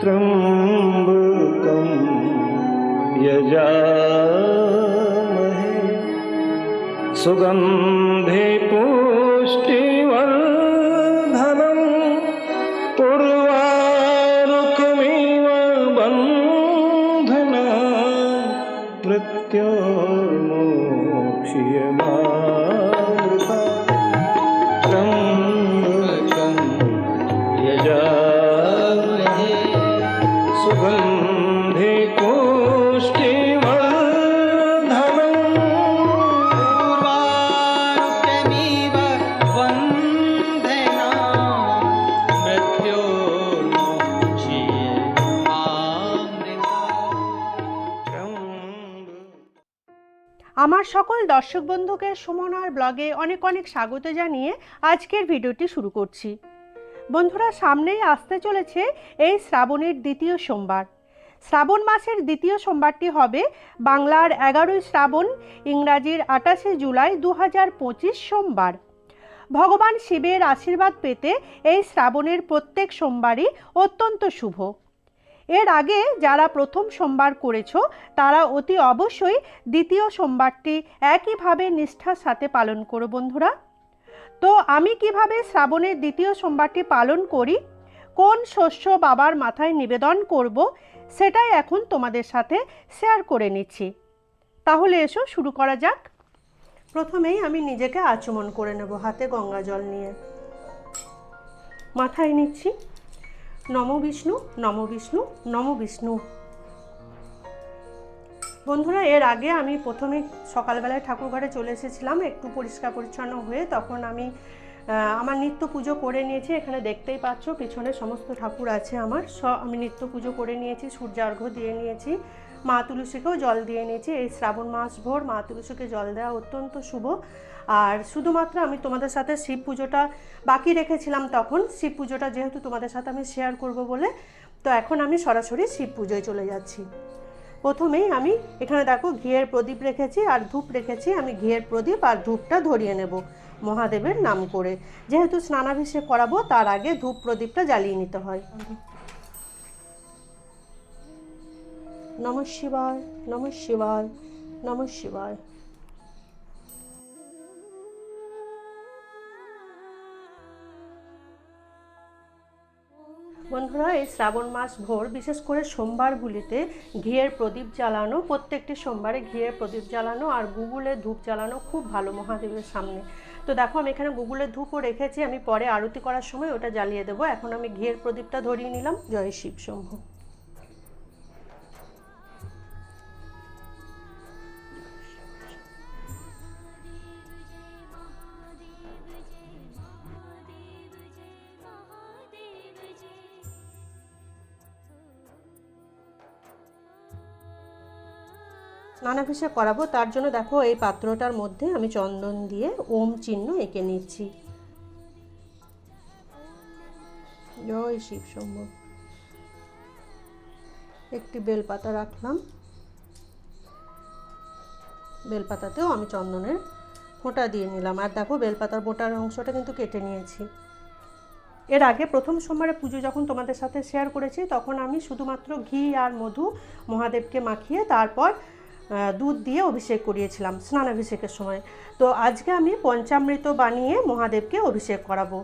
त्र्यम्बकं यजामहे सुगन्धे पुष्टिवर्धनम् আমার সকল দর্শক বন্ধুকে সুমনার ব্লগে অনেক অনেক স্বাগত জানিয়ে আজকের ভিডিওটি শুরু করছি। বন্ধুরা, সামনেই আসতে চলেছে এই শ্রাবণের দ্বিতীয় সোমবার। শ্রাবণ মাসের দ্বিতীয় সোমবারটি হবে বাংলার এগারোই শ্রাবণ, ইংরাজির আটাশে জুলাই দু হাজার পঁচিশ সোমবার। ভগবান শিবের আশীর্বাদ পেতে এই শ্রাবণের প্রত্যেক সোমবারই অত্যন্ত শুভ। এর আগে যারা প্রথম সোমবার করেছ, তারা অতি অবশ্যই দ্বিতীয় সোমবারটি একইভাবে নিষ্ঠার সাথে পালন করো বন্ধুরা। তো আমি কীভাবে শ্রাবণের দ্বিতীয় সোমবারটি পালন করি, কোন শস্য বাবার মাথায় নিবেদন করব, সেটাই এখন তোমাদের সাথে শেয়ার করে নিচ্ছি। তাহলে এসো শুরু করা যাক। প্রথমেই আমি নিজেকে আচমন করে নেব হাতে গঙ্গা জল নিয়ে। মাথায় নিচ্ছি। নম বিষ্ণু নম বিষ্ণু নম বিষ্ণু। বন্ধুরা, এর আগে আমি প্রথমে সকালবেলায় ঠাকুরঘরে চলে এসেছিলাম, একটু পরিষ্কার পরিচ্ছন্ন হয়ে তখন আমি আমার নিত্য পুজো করে নিয়েছি, এখানে দেখতেই পাচ্ছ, পিছনে সমস্ত ঠাকুর আছে আমার, স আমি নিত্য পুজো করে নিয়েছি, সূর্যার্ঘ্য দিয়ে নিয়েছি। মা তুলসীকেও জল দিয়ে নিয়েছি এই শ্রাবণ মাস ভোর মা তুলসীকে জল দেওয়া অত্যন্ত শুভ। আর শুধুমাত্র আমি তোমাদের সাথে শিব পুজোটা বাকি রেখেছিলাম তখন। শিব পুজোটা যেহেতু তোমাদের সাথে আমি শেয়ার করব বলে, তো এখন আমি সরাসরি শিব পুজোয় চলে যাচ্ছি। প্রথমেই আমি এখানে দেখো ঘিয়ের প্রদীপ রেখেছি আর ধূপ রেখেছি। আমি ঘিয়ের প্রদীপ আর ধূপটা ধরিয়ে নেব মহাদেবের নাম করে। যেহেতু স্নানাভিষেক করাবো, তার আগে ধূপ প্রদীপটা জ্বালিয়ে নিতে হয়। নম শিবায় নম শিবায় নম শিবায়। বন্ধুরা, এই শ্রাবণ মাস ভোর, বিশেষ করে সোমবারগুলিতে ঘিয়ের প্রদীপ জ্বালানো, প্রত্যেকটি সোমবারে ঘিয়ের প্রদীপ জ্বালানো আর গুগলে ধূপ জ্বালানো খুব ভালো মহাদেবের সামনে। তো দেখো, আমি এখানে গুগলে ধূপও রেখেছি, আমি পরে আরতি করার সময় ওটা জ্বালিয়ে দেবো। এখন আমি ঘিয়ের প্রদীপটা ধরিয়ে নিলাম। জয় শিব শম্ভু। স্নানাভিষেক করাবো, তার জন্য দেখো এই পাত্রটার মধ্যে আমি চন্দন দিয়ে ওম চিহ্ন এঁকে নিচ্ছি। জয় শিব শম্ভু। একটি বেলপাতা রাখলাম। বেলপাতাতেও আমি চন্দনের ফোঁটা দিয়ে নিলাম। আর দেখো বেলপাতার বোটার অংশটা কিন্তু কেটে নিয়েছি। এর আগে প্রথম সোমবারে পুজো যখন তোমাদের সাথে শেয়ার করেছি, তখন আমি শুধুমাত্র ঘি আর মধু মহাদেবকে মাখিয়ে তারপর দুধ দিয়ে অভিষেক করিয়েছিলাম, স্নান অভিষেকের সময়। তো আজকে আমি পঞ্চামৃত বানিয়ে মহাদেবকে অভিষেক করাবো।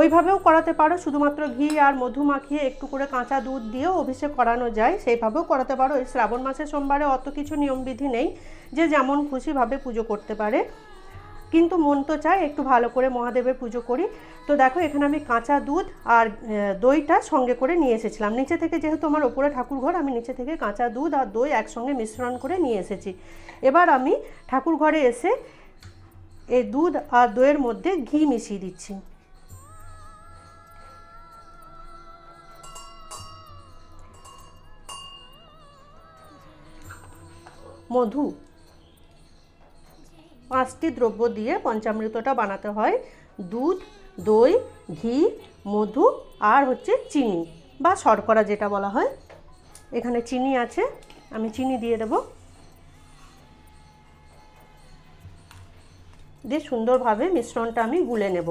ওইভাবেও করাতে পারো, শুধুমাত্র ঘি আর মধু মাখিয়ে একটু করে কাঁচা দুধ দিয়েও অভিষেক করানো যায়, সেইভাবেও করাতে পারো। এই শ্রাবণ মাসের সোমবারে অত কিছু নিয়মবিধি নেই যে যেমন খুশিভাবে পুজো করতে পারে। কিন্তু মন তো চায় একটু ভালো করে মহাদেবের পুজো করি। তো দেখো, এখানে আমি কাঁচা দুধ আর দইটা সঙ্গে করে নিয়ে এসেছিলাম। নিচে থেকে যেহেতু আমার ওপরে ঠাকুর ঘর, আমি নিচে থেকে কাঁচা দুধ আর দই একসঙ্গে মিশ্রণ করে নিয়ে এসেছি। এবার আমি ঠাকুর ঘরে এসে এই দুধ আর দইয়ের মধ্যে ঘি মিশিয়ে দিচ্ছি। মধু পাঁচটি দ্রব্য দিয়ে পঞ্চামৃতটা বানাতে হয়। দুধ, দই, ঘি, মধু আর হচ্ছে চিনি বা শর্করা যেটা বলা হয়। এখানে চিনি আছে, আমি চিনি দিয়ে দেব। দিয়ে সুন্দরভাবে মিশ্রণটা আমি গুলে নেব।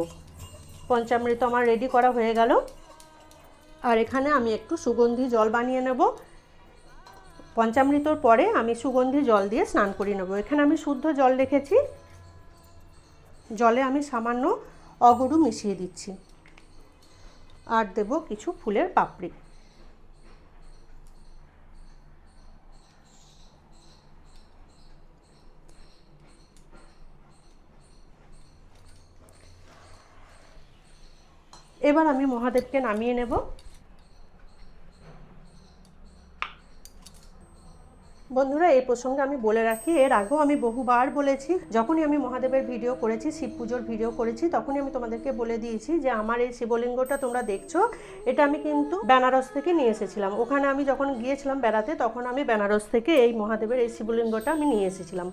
পঞ্চামৃত আমার রেডি করা হয়ে গেল। আর এখানে আমি একটু সুগন্ধি জল বানিয়ে নেব। পঞ্চামৃতর পরে আমি সুগন্ধি জল দিয়ে স্নান করিয়ে নেব। এখানে আমি শুদ্ধ জল রেখেছি। জলে আমি সামান্য অগরু মিশিয়ে দিচ্ছি। আর দেব কিছু ফুলের পাপড়ি। এবার আমি মহাদেবকে নামিয়ে নেব। বন্ধুরা, এই প্রসঙ্গে আমি বলে রাখি, এর আগেও আমি বহুবার বলেছি, যখনই আমি মহাদেবের ভিডিও করেছি, শিব পুজোর ভিডিও করেছি, তখনই আমি তোমাদেরকে বলে দিয়েছি যে, আমার এই শিবলিঙ্গটা তোমরা দেখছ, এটা আমি কিন্তু বেনারস থেকে নিয়ে এসেছিলাম। ওখানে আমি যখন গিয়েছিলাম বেড়াতে, তখন আমি বেনারস থেকে এই মহাদেবের এই শিবলিঙ্গটা আমি নিয়ে এসেছিলাম।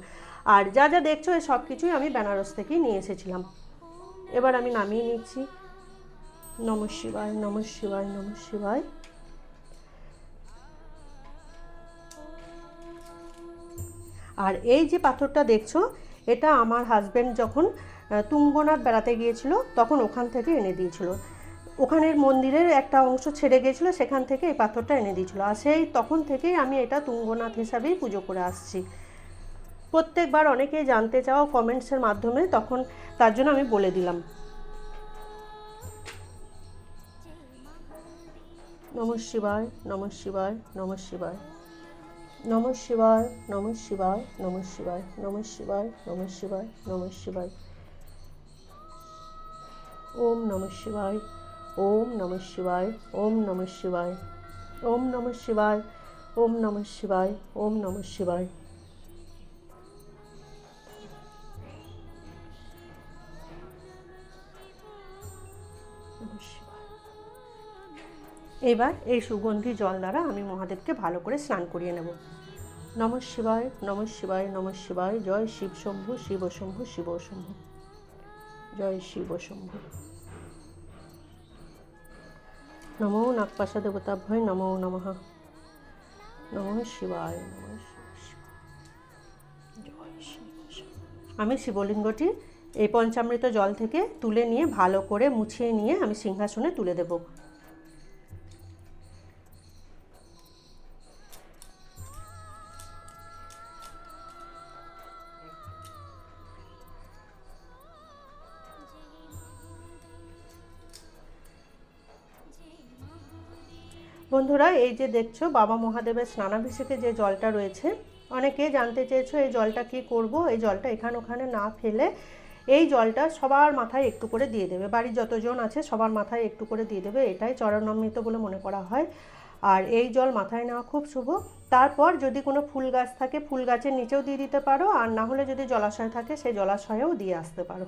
আর যা যা দেখছ এই সব কিছুই আমি বেনারস থেকেই নিয়ে এসেছিলাম। এবার আমি নামিয়ে নিচ্ছি। নম শিবায় নম শিবায় নম শিবায়। আর এই যে পাথরটা দেখছ, এটা আমার হাজব্যান্ড যখন তুঙ্গনাথ বেড়াতে গিয়েছিল, তখন ওখান থেকে এনে দিয়েছিল। ওখানের মন্দিরের একটা অংশ ছেড়ে গিয়েছিল, সেখান থেকে এই পাথরটা এনে দিয়েছিল। আর সেই তখন থেকেই আমি এটা তুঙ্গনাথ হিসাবেই পুজো করে আসছি। প্রত্যেকবার অনেকেই জানতে চাও কমেন্টসের মাধ্যমে, তখন তার জন্য আমি বলে দিলাম। নম শিবায় নম শিবায় নম শিবায়। নম শিবায় নম শিবায় নম শিবায় নম শিবায় নম শিবায় নম শিবায় ওম নম শিবায় ওম নম শিবায় ওম নম শিবায় ওম নম শিবায় ওম নম শিবায় ওম নম শিবায় এবার এই সুগন্ধি জল দ্বারা আমি মহাদেবকে ভালো করে স্নান করিয়ে নেব। নম শিবায় নম শিবায় নম শিবায়, জয় শিব শম্ভু শিব শম্ভু শিব শম্ভু, জয় শিব শম্ভু। নমো নাগপাশা দেবতাভ্যয় নমো। নমঃ নম শিবায় নম। আমি শিবলিঙ্গটি এই পঞ্চামৃত জল থেকে তুলে নিয়ে ভালো করে মুছিয়ে নিয়ে আমি সিংহাসনে তুলে দেবো। বন্ধুরা, এই যে দেখছ, বাবা মহাদেবের স্নানাভিষেকে যে জলটা রয়েছে, অনেকে জানতে চেয়েছো এই জলটা কি করব, এই জলটা এখানে ওখানে না ফেলে এই জলটা সবার মাথায় একটু করে দিয়ে দেবে, বাড়ির যতজন আছে সবার মাথায় একটু করে দিয়ে দেবে, এটাই চরণামৃত বলে মনে করা হয়। আর এই জল মাথায় নেওয়া খুব শুভ। তারপর যদি কোনো ফুল গাছ থাকে, ফুল গাছের নিচেও দিয়ে দিতে পারো, আর না হলে যদি জলাশয় থাকে, সেই জলাশয়েও দিয়ে আসতে পারো।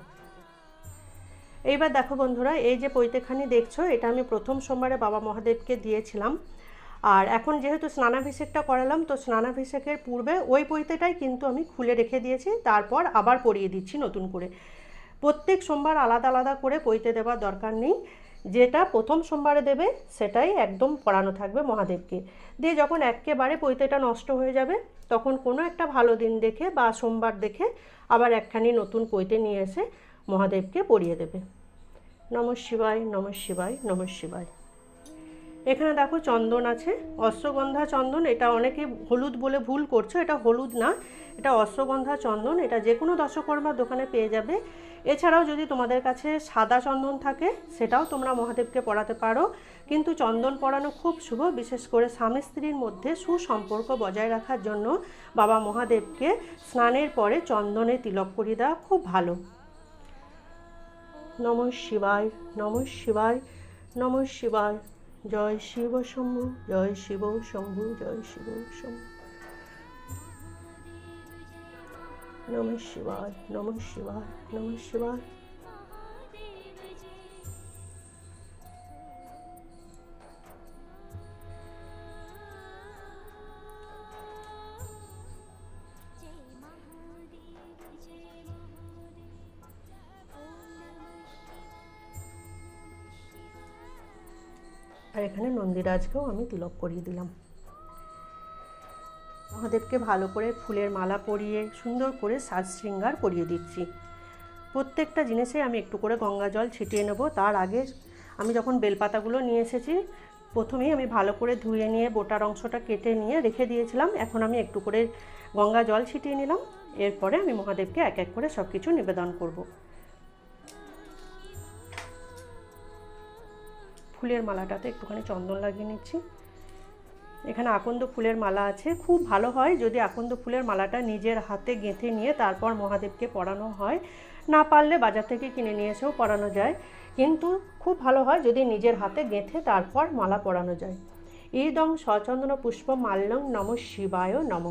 এইবার দেখো বন্ধুরা, এই যে পৈতেখানি দেখছ, এটা আমি প্রথম সোমবারে বাবা মহাদেবকে দিয়েছিলাম। আর এখন যেহেতু স্নানাভিষেকটা করালাম, তো স্নানাভিষেকের পূর্বে ওই পৈতেটাই কিন্তু আমি খুলে রেখে দিয়েছি, তারপর আবার পরিয়ে দিচ্ছি নতুন করে। প্রত্যেক সোমবার আলাদা আলাদা করে পৈতে দেওয়ার দরকার নেই, যেটা প্রথম সোমবারে দেবে সেটাই একদম পড়ানো থাকবে মহাদেবকে। দিয়ে যখন একেবারে পৈতেটা নষ্ট হয়ে যাবে, তখন কোনো একটা ভালো দিন দেখে বা সোমবার দেখে আবার একখানি নতুন পৈতে নিয়ে এসে মহাদেবকে পড়িয়ে দেবে। নম শিবায় নম শিবায় নম শিবায়। এখানে দেখো চন্দন আছে, অশ্বগন্ধা চন্দন, এটা অনেকে হলুদ বলে ভুল করছ, এটা হলুদ না, এটা অশ্বগন্ধা চন্দন, এটা যে কোনো দশকর্মার দোকানে পেয়ে যাবে। এছাড়াও যদি তোমাদের কাছে সাদা চন্দন থাকে, সেটাও তোমরা মহাদেবকে পড়াতে পারো। কিন্তু চন্দন পরানো খুব শুভ, বিশেষ করে স্বামী স্ত্রীর মধ্যে সুসম্পর্ক বজায় রাখার জন্য বাবা মহাদেবকে স্নানের পরে চন্দনে তিলক করিয়ে দেওয়া খুব ভালো। নম শিবায় নম শিবায় নম শিবায়। জয় শিব শম্ভু, জয় শিব শম্ভু, জয় শিব শম্ভু। নম শিবায় নম শিবায় নম শিবায়। নন্দিরাজকেও আমি তিলক করিয়ে দিলাম। মহাদেবকে ভালো করে ফুলের মালা পরিয়ে, সুন্দর করে সাজ শৃঙ্গার করিয়ে দিচ্ছি। প্রত্যেকটা জিনিসে আমি একটু করে গঙ্গা জল ছিটিয়ে নেব। তার আগে আমি যখন বেলপাতাগুলো নিয়ে এসেছি, প্রথমেই আমি ভালো করে ধুয়ে নিয়ে বোটার অংশটা কেটে নিয়ে রেখে দিয়েছিলাম। এখন আমি একটু করে গঙ্গা জল ছিটিয়ে নিলাম। এরপরে আমি মহাদেবকে এক এক করে সব কিছু নিবেদন করব। ফুলের মালাটাতে একটুখানি চন্দন লাগিয়ে নিচ্ছি। এখানে আকন্দ ফুলের মালা আছে। খুব ভালো হয় যদি আকন্দ ফুলের মালাটা নিজের হাতে গেঁথে নিয়ে তারপর মহাদেবকে পরানো হয়। না পারলে বাজার থেকে কিনে নিয়ে এসেও পরানো যায়। কিন্তু খুব ভালো হয় যদি নিজের হাতে গেঁথে তারপর মালা পরানো যায়। ইদং সচন্দন পুষ্প মাল্যং নম শিবায় নম।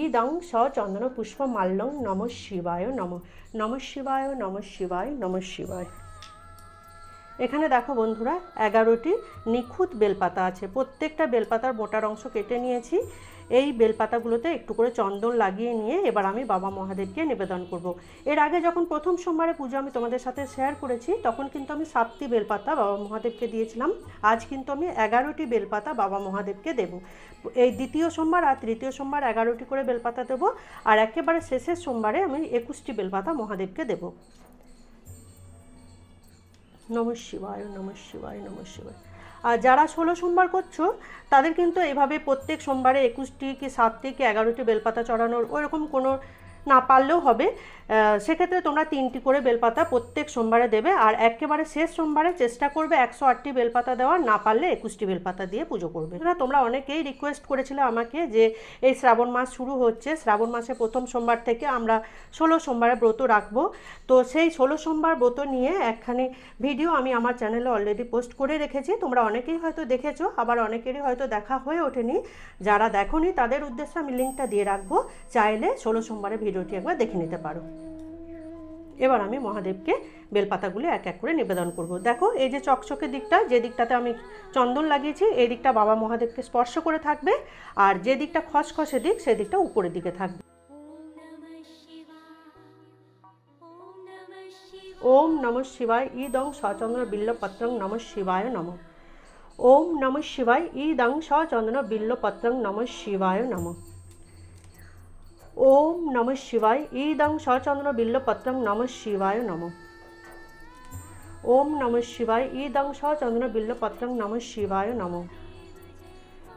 ইদং সচন্দন পুষ্প মাল্যং নম শিবায় নম। নম শিবায় নম শিবায় নম শিবায়। এখানে দেখো বন্ধুরা, এগারোটি নিখুঁত বেলপাতা আছে। প্রত্যেকটা বেলপাতার মোটার অংশ কেটে নিয়েছি। এই বেলপাতাগুলোতে একটু করে চন্দন লাগিয়ে নিয়ে এবার আমি বাবা মহাদেবকে নিবেদন করব। এর আগে যখন প্রথম সোমবারে পুজো আমি তোমাদের সাথে শেয়ার করেছি, তখন কিন্তু আমি সাতটি বেলপাতা বাবা মহাদেবকে দিয়েছিলাম। আজ কিন্তু আমি এগারোটি বেলপাতা বাবা মহাদেবকে দেব। এই দ্বিতীয় সোমবার আর তৃতীয় সোমবার এগারোটি করে বেলপাতা দেবো। আর একেবারে শেষের সোমবারে আমি একুশটি বেলপাতা মহাদেবকে দেবো। নম শিবায় নম শিবায় নম শিবায়। আর যারা ষোলো সোমবার করছ, তাদের কিন্তু এভাবে প্রত্যেক সোমবারে একুশটি কি সাতটি কি এগারোটি বেলপাতা চড়ানোর ওইরকম কোনো না পারলেও হবে। সেক্ষেত্রে তোমরা তিনটি করে বেলপাতা প্রত্যেক সোমবারে দেবে। আর একেবারে শেষ সোমবারে চেষ্টা করবে একশো আটটি বেলপাতা দেওয়ার। না পারলে একুশটি বেলপাতা দিয়ে পুজো করবে। না তোমরা অনেকেই রিকোয়েস্ট করেছিলে আমাকে যে এই শ্রাবণ মাস শুরু হচ্ছে। শ্রাবণ মাসে প্রথম সোমবার থেকে আমরা ষোলো সোমবারে ব্রত রাখব। তো সেই ষোলো সোমবার ব্রত নিয়ে একখানি ভিডিও আমি আমার চ্যানেলে অলরেডি পোস্ট করে রেখেছি। তোমরা অনেকেই হয়তো দেখেছ, আবার অনেকেরই হয়তো দেখা হয়ে ওঠেনি। যারা দেখোনি, তাদের উদ্দেশ্যে আমি লিঙ্কটা দিয়ে রাখব। চাইলে ষোলো সোমবারের ভিডিওটি একবার দেখে নিতে পারো। এবার আমি মহাদেবকে বেলপাতাগুলি এক এক করে নিবেদন করব। দেখো, এই যে চকচকে দিকটা, যে দিকটাতে আমি চন্দন লাগিয়েছি, এই দিকটা বাবা মহাদেবকে স্পর্শ করে থাকবে, আর যে দিকটা খসখসে দিক, সেই দিকটা উপরের দিকে থাকবে। ওম নম শিবায়, ইদং সচন্দ্র বিল্লপত্রং নম শিবায় নম। ওম নম শিবায়, ইদং সচন্দ্র বিল্লপত্রং নম শিবায় নম। ওম নম শিবায় ঈদং শরচন্দ্র বিল্লপত্রং নম শিবায় নম। ওম নম শিবায় ঈদং শরচন্দ্র বিল্লপত্রং নম শিবায় নম।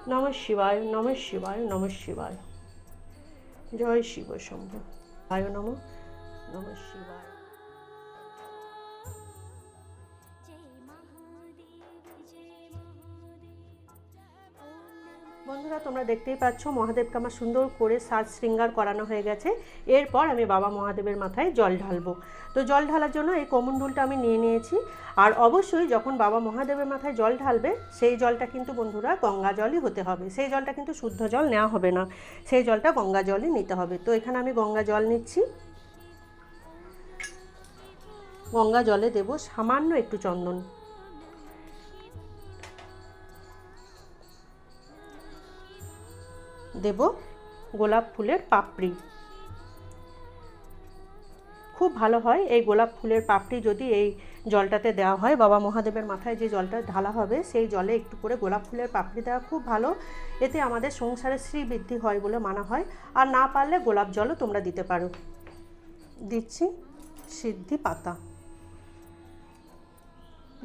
নম শিবায় নম শিবায় নম শিবায়। জয় শিব শম্ভু। আয় নম নম শিবায়। বন্ধুরা, তোমরা দেখতেই পাচ্ছ মহাদেবকে আমার সুন্দর করে সাজ শৃঙ্গার করানো হয়ে গেছে। এরপর আমি বাবা মহাদেবের মাথায় জল ঢালবো। তো জল ঢালার জন্য এই কমণ্ডুলটা আমি নিয়ে নিয়েছি। আর অবশ্যই যখন বাবা মহাদেবের মাথায় জল ঢালবে, সেই জলটা কিন্তু বন্ধুরা গঙ্গা জলই হতে হবে। সেই জলটা কিন্তু শুদ্ধ জল নেওয়া হবে না। সেই জলটা গঙ্গা জলই নিতে হবে। তো এখানে আমি গঙ্গা জল নিচ্ছি। গঙ্গা জলে দেব সামান্য একটু চন্দন। দেব গোলাপ ফুলের পাপড়ি। খুব ভালো হয় এই গোলাপ ফুলের পাপড়ি যদি এই জলটাতে দেওয়া হয়। বাবা মহাদেবের মাথায় যে জলটা ঢালা হবে, সেই জলে একটু করে গোলাপ ফুলের পাপড়ি দেওয়া খুব ভালো। এতে আমাদের সংসারে শ্রী বৃদ্ধি হয় বলে মানা হয়। আর না পারলে গোলাপ জলও তোমরা দিতে পারো। দিচ্ছি সিদ্ধি পাতা।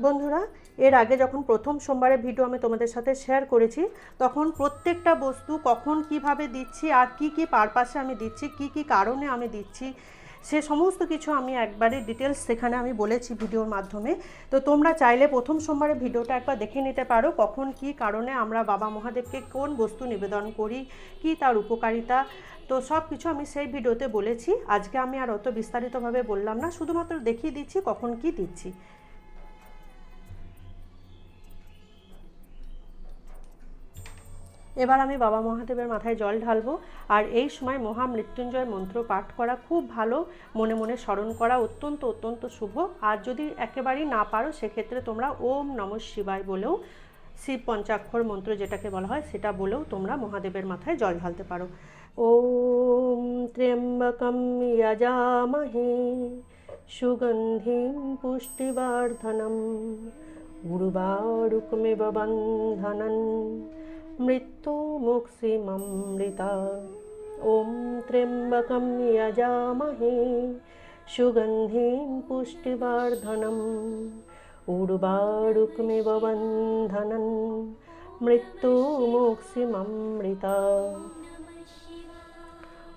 বন্ধুরা, এর আগে যখন প্রথম সোমবারের ভিডিও আমি তোমাদের সাথে শেয়ার করেছি, তখন প্রত্যেকটা বস্তু কখন কীভাবে দিচ্ছি, আর কি কি পারপাসে আমি দিচ্ছি, কি কি কারণে আমি দিচ্ছি, সে সমস্ত কিছু আমি একবারে ডিটেলস সেখানে আমি বলেছি ভিডিওর মাধ্যমে। তো তোমরা চাইলে প্রথম সোমবারের ভিডিওটা একবার দেখে নিতে পারো, কখন কি কারণে আমরা বাবা মহাদেবকে কোন বস্তু নিবেদন করি, কি তার উপকারিতা। তো সব কিছু আমি সেই ভিডিওতে বলেছি। আজকে আমি আর অত বিস্তারিতভাবে বললাম না, শুধুমাত্র দেখিয়ে দিচ্ছি কখন কি দিচ্ছি। এবার আমি বাবা মহাদেবের মাথায় জল ঢালবো আর এই সময় মহামৃত্যুঞ্জয় মন্ত্র পাঠ করা খুব ভালো, মনে মনে স্মরণ করা অত্যন্ত অত্যন্ত শুভ। আর যদি একেবারেই না পারো, সেক্ষেত্রে তোমরা ওম নম শিবায় বলেও শিব পঞ্চাক্ষর মন্ত্র যেটাকে বলা হয়, সেটা বলেও তোমরা মহাদেবের মাথায় জল ঢালতে পারো। ওম ত্র্যম্বকম যজামহে সুগন্ধিম পুষ্টিবর্ধনম। উর্বারুকমেব বন্ধনন मृत्युमुक्सिमृता ॐ त्र्यम्बकं यजामहे सुगन्धिं पुष्टिवर्धनम्। उर्वारुक्मिव बन्धनं मृत्युमुक्सिमृता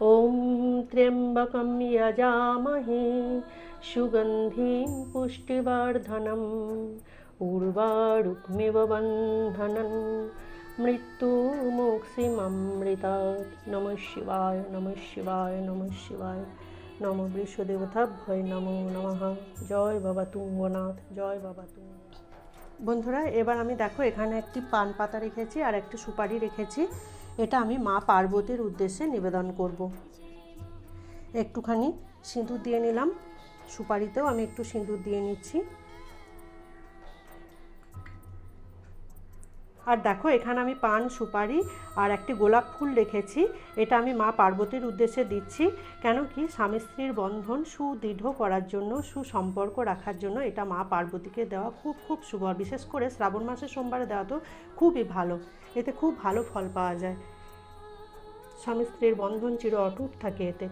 ॐ त्र्यम्बकं यजामहे सुगन्धिं पुष्टिवर्धनम्। उर्वारुक्मिव बन्धनन् মৃত্যুমুক্ষিমৃতাৎ নমঃ শিবায় নমঃ শিবায় নমঃ শিবায়। নম বৃষদেবতাভ্যয় নমো নমঃ। জয় বাবা তুঙ্গনাথ, জয় বাবা তুঙ্গ বন্ধুরা, এবার আমি দেখো, এখানে একটি পান পাতা রেখেছি আর একটি সুপারি রেখেছি। এটা আমি মা পার্বতীর উদ্দেশ্যে নিবেদন করব। একটুখানি সিঁদুর দিয়ে নিলাম। সুপারিতেও আমি একটু সিঁদুর দিয়ে নিচ্ছি। আর দেখো, এখানে আমি পান, সুপারি আর একটি গোলাপ ফুল রেখেছি। এটা আমি মা পার্বতীর উদ্দেশ্যে দিচ্ছি। কেন কি, স্বামী স্ত্রীর বন্ধন সুদৃঢ় করার জন্য, সুসম্পর্ক রাখার জন্য এটা মা পার্বতীকে দেওয়া খুব খুব শুভ। বিশেষ করে শ্রাবণ মাসের সোমবারে দেওয়া তো খুবই ভালো। এতে খুব ভালো ফল পাওয়া যায়। স্বামী স্ত্রীর বন্ধন চির অটুট থাকে এতে।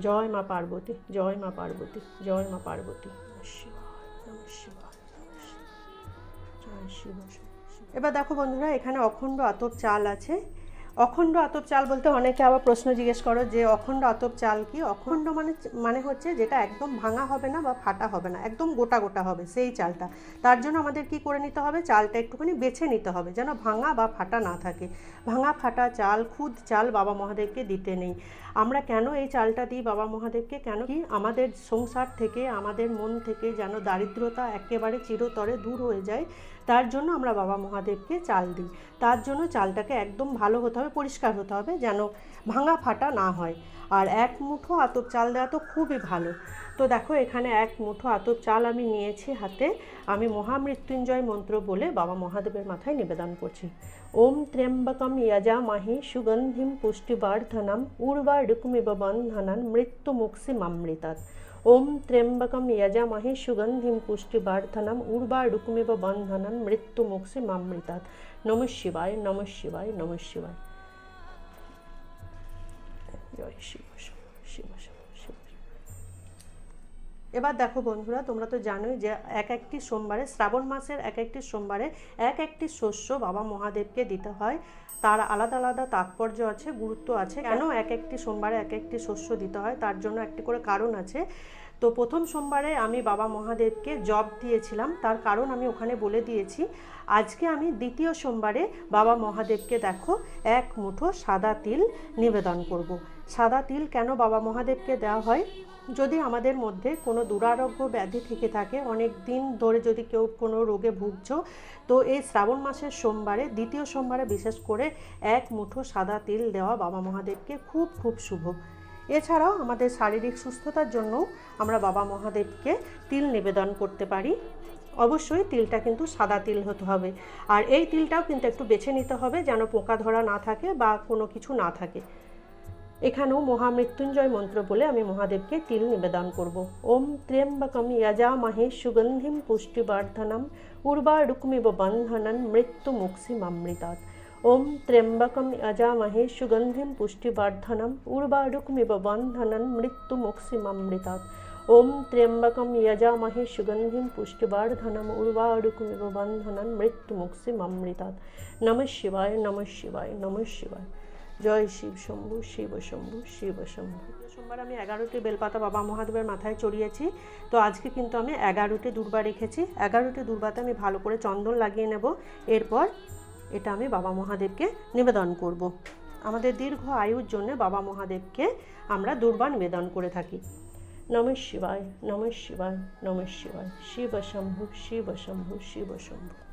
জয় মা পার্বতী, জয় মা পার্বতী, জয় মা পার্বতী। শিবায়। জয় শিব শিব। এবার দেখো বন্ধুরা, এখানে অখণ্ড আতপ চাল আছে। অখণ্ড আতপ চাল বলতে অনেকে আবার প্রশ্ন জিজ্ঞেস করো যে, অখণ্ড আতপ চাল কি? অখণ্ড মানে মানে হচ্ছে যেটা একদম ভাঙা হবে না বা ফাটা হবে না, একদম গোটা গোটা হবে সেই চালটা। তার জন্য আমাদের কি করে নিতে হবে? চালটা একটুখানি বেছে নিতে হবে, যেন ভাঙা বা ফাটা না থাকে। ভাঙা ফাটা চাল, খুদ চাল বাবা মহাদেবকে দিতে নেই। আমরা কেন এই চালটা দিই বাবা মহাদেবকে? কেন কি আমাদের সংসার থেকে, আমাদের মন থেকে যেন দারিদ্রতা একেবারে চিরতরে দূর হয়ে যায়, তার জন্য আমরা বাবা মহাদেবকে চাল দিই। তার জন্য চালটাকে একদম ভালো হতে হবে, পরিষ্কার হতে হবে যেন ভাঙা ফাটা না হয়। আর এক মুঠো আতপ চাল দেওয়া তো খুবই ভালো। তো দেখো, এখানে এক মুঠো আতপ চাল আমি নিয়েছি হাতে। আমি মহামৃত্যুঞ্জয় মন্ত্র বলে বাবা মহাদেবের মাথায় নিবেদন করছি। ওম ত্র্যম্বকম যজামহে সুগন্ধিম পুষ্টিবর্ধনম উর্বারুকমিব বন্ধনন মৃত্যুমুক্ষিমমৃতাৎ ওম ত্র্যম্বকম যজামহে সুগন্ধিম পুষ্টিবর্ধনম উর্বারুকমিব বন্ধনন মৃত্যুমুক্ষিমমৃতাৎ নমঃ শিবায় নমঃ শিবায় নমঃ শিবায়। জয় শিব শিব শিব শিব এবার দেখো বন্ধুরা, তোমরা তো জানোই যে এক একটি সোমবারে, শ্রাবণ মাসের এক একটি সোমবারে এক একটি শস্য বাবা মহাদেবকে দিতে হয়। তার আলাদা আলাদা তাৎপর্য আছে, গুরুত্ব আছে। কেন এক একটি সোমবারে এক একটি শস্য দিতে হয়? তার জন্য একটি করে কারণ আছে। তো প্রথম সোমবারে আমি বাবা মহাদেবকে জব দিয়েছিলাম। তার কারণ আমি ওখানে বলে দিয়েছি, আজকে আমি দ্বিতীয় সোমবারে বাবা মহাদেবকে দেখো, এক মুঠো সাদা তিল নিবেদন করব। সাদা তিল কেন বাবা মহাদেবকে দেওয়া হয়? যদি আমাদের মধ্যে কোনো দুরারোগ্য ব্যাধি থেকে থাকে, অনেক দিন ধরে যদি কেউ কোনো রোগে ভুগছ, তো এই শ্রাবণ মাসের সোমবারে, দ্বিতীয় সোমবারে বিশেষ করে এক মুঠো সাদা তিল দেওয়া বাবা মহাদেবকে খুব খুব শুভ। এছাড়াও আমাদের শারীরিক সুস্থতার জন্য আমরা বাবা মহাদেবকে তিল নিবেদন করতে পারি। অবশ্যই তিলটা কিন্তু সাদা তিল হতে হবে। আর এই তিলটাও কিন্তু একটু বেছে নিতে হবে যেন পোকা ধরা না থাকে বা কোনো কিছু না থাকে। এখানেও মহামৃত্যুঞ্জয় মন্ত্র বলে আমি মহাদেবকে তিল নিবেদন করব। ওম ত্র্যম্বকম যজামহে সুগন্ধিম পুষ্টিবর্ধনম উর্বারুকমিব বন্ধনন মৃত্যু মুক্ষিমমৃতাৎ ওম ত্র্যম্বকম যজামহে সুগন্ধিম পুষ্টিবর্ধনম উর্বারুকমিব বন্ধনন মৃত্যু মুক্ষিমমৃতাৎ ওম ত্র্যম্বকম যজামহে সুগন্ধিম পুষ্টিবর্ধনম উর্বারুকমিব বন্ধনন মৃত্যু মুক্ষিমমৃতাৎ নমঃ শিবায় নমঃ শিবায় নমঃ শিবায়। জয় শিব শম্ভু শিব শম্ভু শিব শম্ভু। সোমবার আমি এগারোটি বেলপাতা বাবা মহাদেবের মাথায় চড়িয়েছি। তো আজকে কিন্তু আমি এগারোটি দুর্বা রেখেছি। এগারোটি দুর্বাতে আমি ভালো করে চন্দন লাগিয়ে নেব। এরপর এটা আমি বাবা মহাদেবকে নিবেদন করব। আমাদের দীর্ঘ আয়ুর জন্য বাবা মহাদেবকে আমরা দুর্বা নিবেদন করে থাকি। নম শিবায় নম শিবায় নম শিবায়। শিব শম্ভু শিব শম্ভু শিব শম্ভু।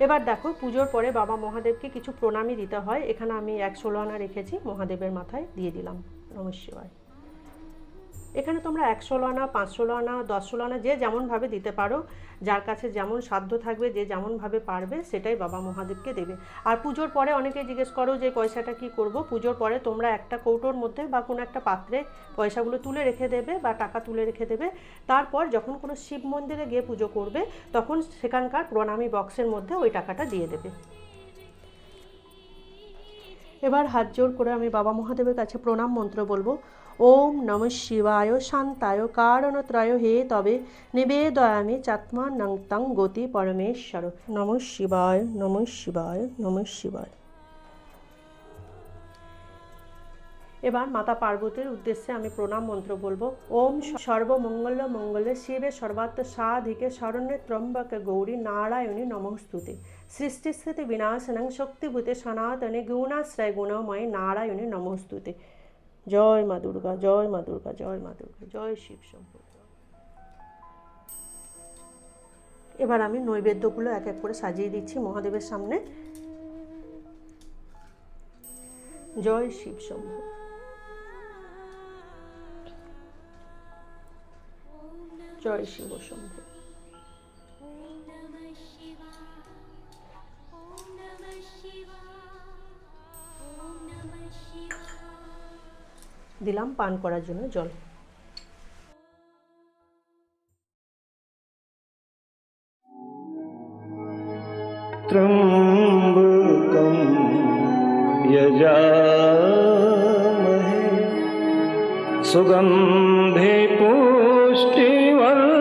এবার দেখো, পুজোর পরে বাবা মহাদেবকে কিছু প্রণামী দিতে হয়। এখানে আমি এক ষোলো আনা রেখেছি, মহাদেবের মাথায় দিয়ে দিলাম। নম শিবায় এখানে তোমরা এক ষোলো আনা পাঁচ ষোলো আনা দশ আনা যে যেমনভাবে দিতে পারো, যার কাছে যেমন সাধ্য থাকবে, যে যেমনভাবে পারবে, সেটাই বাবা মহাদেবকে দেবে। আর পুজোর পরে অনেকে জিজ্ঞেস করো যে পয়সাটা কি করব? পুজোর পরে তোমরা একটা কৌটোর মধ্যে বা কোনো একটা পাত্রে পয়সাগুলো তুলে রেখে দেবে বা টাকা তুলে রেখে দেবে। তারপর যখন কোনো শিব মন্দিরে গিয়ে পুজো করবে, তখন সেখানকার প্রণামী বক্সের মধ্যে ওই টাকাটা দিয়ে দেবে। এবার হাত জোর করে আমি বাবা মহাদেবের কাছে প্রণাম মন্ত্র বলব। ওম নম শিবায়, শান্তায়, কারণত্রয়, হে তবে নিবেদয়ামি চাত্মানং তং গতি পরমেশ্বর। নম শিবায় নম শিবায় নম শিবায়। এবার মাতা পার্বতীর উদ্দেশ্যে আমি প্রণাম মন্ত্র বলব। ওম সর্বমঙ্গল মঙ্গলে শিবে সর্বাত্ম সাধিকে শরণ্যে ত্রম্বকে গৌরী নারায়ণী নমস্তুতে সৃষ্টিস্থিতি বিনাশনং শক্তিভূতে সনাতনে গুণাশ্রয় গুণময় নারায়ণী নমস্তুতে জয় মা দুর্গা, জয় মা দুর্গা, জয় মা দুর্গা, জয় শিব শম্ভু। এবার আমি নৈবেদ্যগুলো এক এক করে সাজিয়ে দিচ্ছি মহাদেবের সামনে। জয় শিব শম্ভু। জয় শিব শম্ভু। দিলাম পান করার জন্য জল त्र्यम्बकं यजामहे सुगन्धे पुष्टिवर्धनम्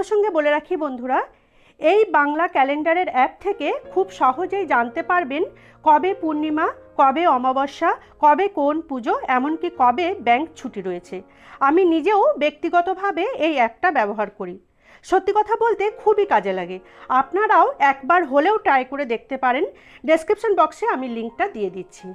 প্রসঙ্গে বলে রাখি বন্ধুরা, এই বাংলা ক্যালেন্ডারের অ্যাপ থেকে খুব সহজেই জানতে পারবেন কবে পূর্ণিমা, কবে অমাবস্যা, কবে কোন পুজো, এমনকি কবে ব্যাংক ছুটি রয়েছে। আমি নিজেও ব্যক্তিগতভাবে এই অ্যাপটা ব্যবহার করি। সত্যি কথা বলতে খুবই কাজে লাগে। আপনারাও একবার হলেও ট্রাই করে দেখতে পারেন। ডেসক্রিপশন বক্সে আমি লিঙ্কটা দিয়ে দিচ্ছি।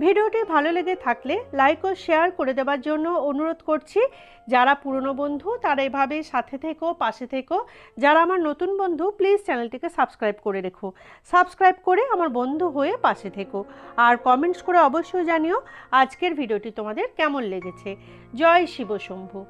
ভিডিওটি ভালো লেগে থাকলে লাইক ও শেয়ার করে দেওয়ার জন্য অনুরোধ করছি। যারা পুরনো বন্ধু, তারা এভাবে সাথে থেকো, পাশে থেকো। যারা আমার নতুন বন্ধু প্লিজ চ্যানেলটিকে সাবস্ক্রাইব করে রেখো। সাবস্ক্রাইব করে আমার বন্ধু হয়ে পাশে থেকো। আর কমেন্টস করে অবশ্যই জানিও আজকের ভিডিওটি তোমাদের কেমন লেগেছে। জয় শিব শম্ভু